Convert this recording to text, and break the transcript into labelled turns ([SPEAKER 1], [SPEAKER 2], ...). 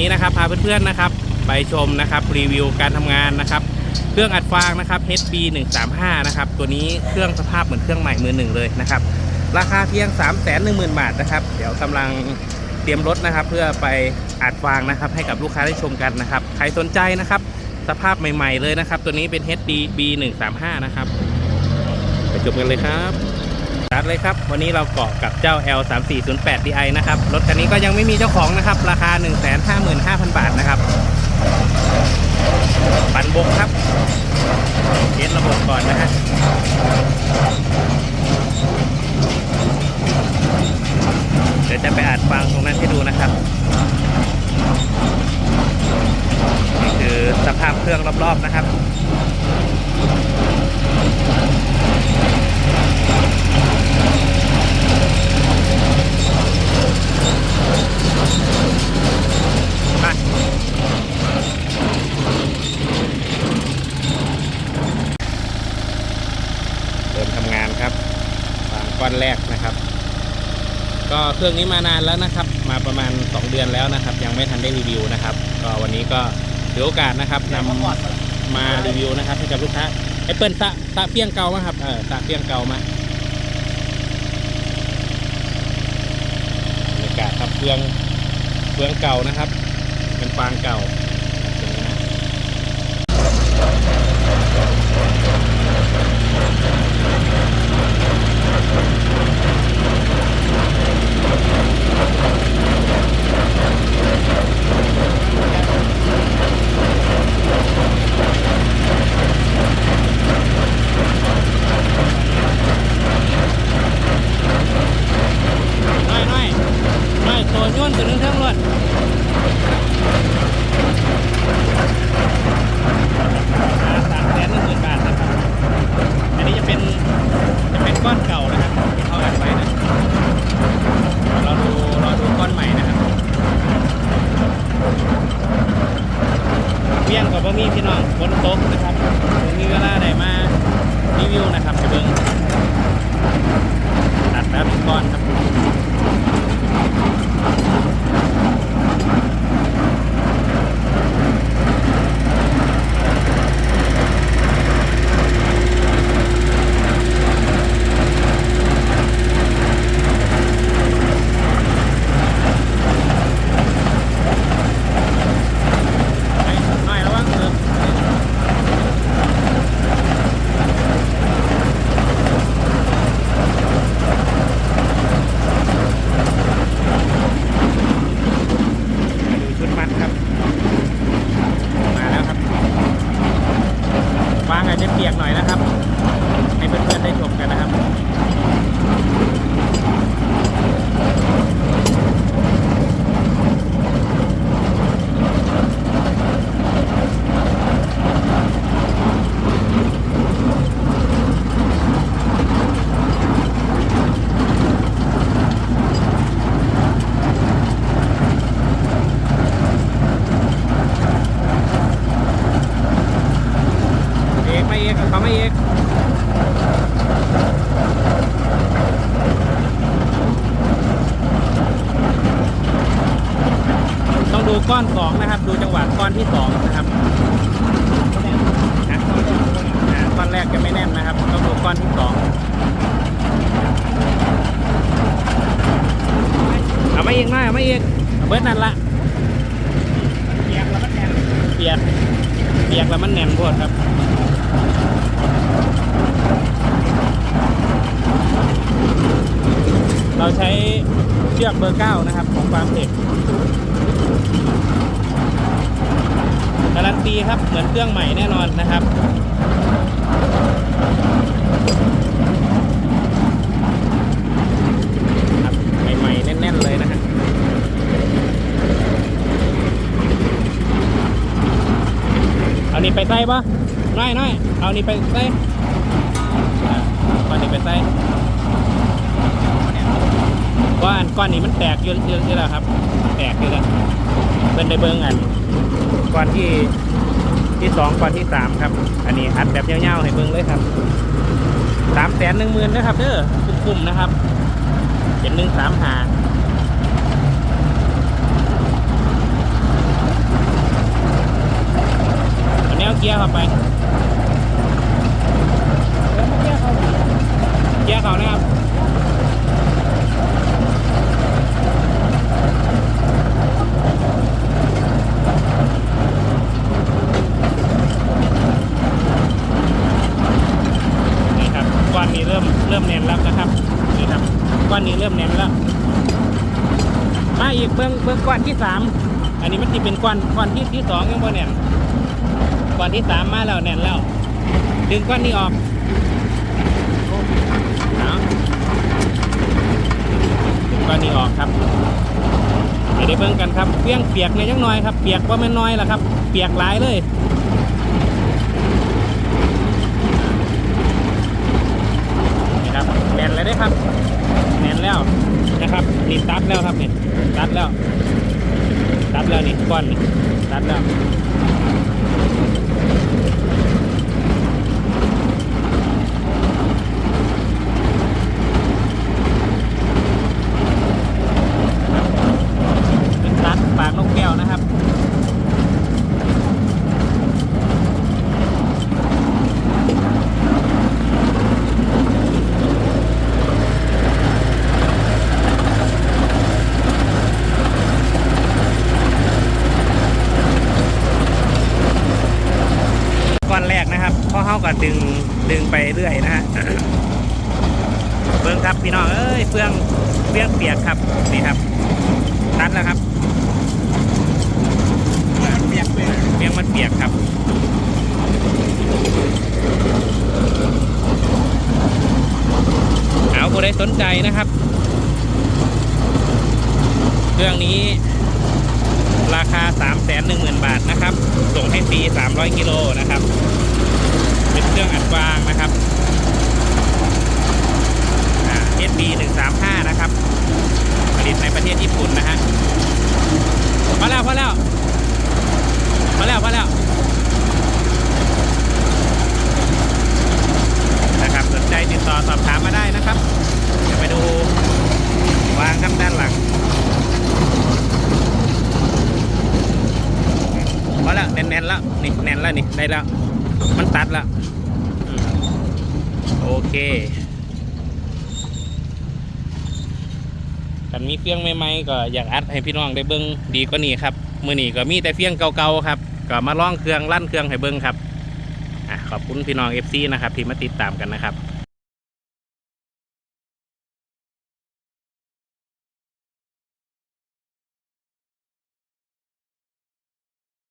[SPEAKER 1] นี้นะครับพาเพื่อนๆนะครับ ไปชมนะครับรีวิวการทำงานนะครับ เครื่องอัดฟางนะครับ HB 135นะครับตัวนี้เครื่องสภาพเหมือนเครื่องใหม่มือหนึ่งเลยนะครับ ราคาเพียง 3 1 0 0 0 0 บาทนะครับ เดี๋ยวกำลังเตรียมรถนะครับ เพื่อไปอัดฟางนะครับ ให้กับลูกค้าได้ชมกันนะครับใครสนใจนะครับ สภาพใหม่ ๆเลยนะครับ ตัวนี้เป็น HDB 135นะครับไปชมกันเลยครับ สตาร์ทเลยครับ วันนี้เราเกาะกับเจ้า L 3 4 0 8 Di นะครับ รถคันนี้ก็ยังไม่มีเจ้าของนะครับ ราคา 155,000 บาทนะครับ ปันบกครับเทสระบบก่อนนะฮะเดี๋ยวจะไปอัดฟังตรงนั้นให้ดูนะครับนี่คือสภาพเครื่องรอบๆนะครับ มาเริ่มทำงานครับ วางก้อนแรกนะครับ ก็เครื่องนี้มานานแล้วนะครับ มาประมาณ 2 เดือนแล้วนะครับ ยังไม่ทันได้รีวิวนะครับ ก็วันนี้ก็ถือโอกาสนะครับนำมารีวิวนะครับให้กับลูกค้าไอ้เปิลตะตะเปียงเก่ามาครับเออตะเปียงเก่ามาบรรยากาศครับเครื่องเครื่องเก่านะครับ เป็นฟางเก่า ข้อนสองนะครับ ดูจังหวะก้อนที่สองนะครับนะก้อนแรกยังไม่แน่นนะครับ ต้องดูก้อนที่สองเอาไม่เอกหน่อยเอาไม่เอกเอาเบิร์ดนั่นละเปียกแล้วมันแน่นเปียกเปียกแล้วมันแน่นพวดครับเราใช้เชือกเบอร์เก้านะครับของฟาร์มเทค การันตีครับเหมือนเครื่องใหม่แน่นอนนะครับใหม่ๆแน่นๆเลยนะฮะเอานี่ไปใส่ปะน้อยน้อยเอานี่ไปใส่อ่าเอานี่ไปใส่ก้อนก้อนนี้มันแตกเยอะเยอะแล้วครับ แตกเยอะแล้วเป็นได้เบิ้งอัน ก่อนที่ที่สองก่อนที่สามครับ อันนี้อัดแบบเงี้ยวๆให้เบิ้งเลยครับสามแสนหนึ่งหมื่นนะครับเด้อคุ้มๆนะครับเจ็ดหนึ่งสามหาแนวเกียร์เข้าไปเกียร์เข้านะครับ มาอีกเบื้องเบื้องก้อนที่สามอันนี้มันจะเป็นก้อนก้อนที่ที่สองยังบ่แน่นก้อนที่สามมาแล้วแน่นแล้ว ดึงก้อนนี้ออกดึงก้อนนี้ออกครับให้ได้เบิ่งกันครับเพียงเปียกในยังหน่อยครับ เปียกว่าแม่นน้อยล่ะครับ เปียกหลายเลยนี่ครับแน่นเลยได้ครับแน่นแล้ว นะครับนี่ตัดแล้วครับเนี่ยตัดแล้ว ตัดแล้วนี่ก้อนนี่ตัดแล้วเป็นตัดปากนกแก้วนะครับ ก้อนแรกนะครับพอเข้า ก็ดึงดึงไปเรื่อยนะฮะเฟืองครับพี่น้องเอ้ยเฟืองเฟืองเปียกครับนี่ครับตัดแล้วครับ
[SPEAKER 2] มันเปียกเลย
[SPEAKER 1] เฟืองมันเปียกครับเอาผู้ใดสนใจนะครับเครื่องนี้ราคา 3 1 0 0 0 0 บาทนะครับ ส่งให้ฟรี 300 กิโลนะครับ เป็นเครื่องอัดฟางนะครับอา SB 135นะครับ ผลิตในประเทศญี่ปุ่นนะฮะพอแล้วพอแล้วพอแล้วพอแล้วนะครับสนใจติดต่อสอบถามมาได้นะครับ เดี๋ยวไปดูวางครับด้านหลังพอแล้วแน่นๆแล้วนี่แน่นแล้วนี่ได้แล้ว มันตัดละโอเคกันมีเฟี้ยงใหม่ๆก็อยากอัดให้พี่น้องได้เบิ้งดีกว่านี้ครับมือนี้ก็มีแต่เฟี้ยงเก่าๆครับ ก็มาล่องเครื่องลั่นเครื่องให้เบิ้งครับอขอบคุณพี่น้อง FC นะครับที่มาติดตามกันนะครับ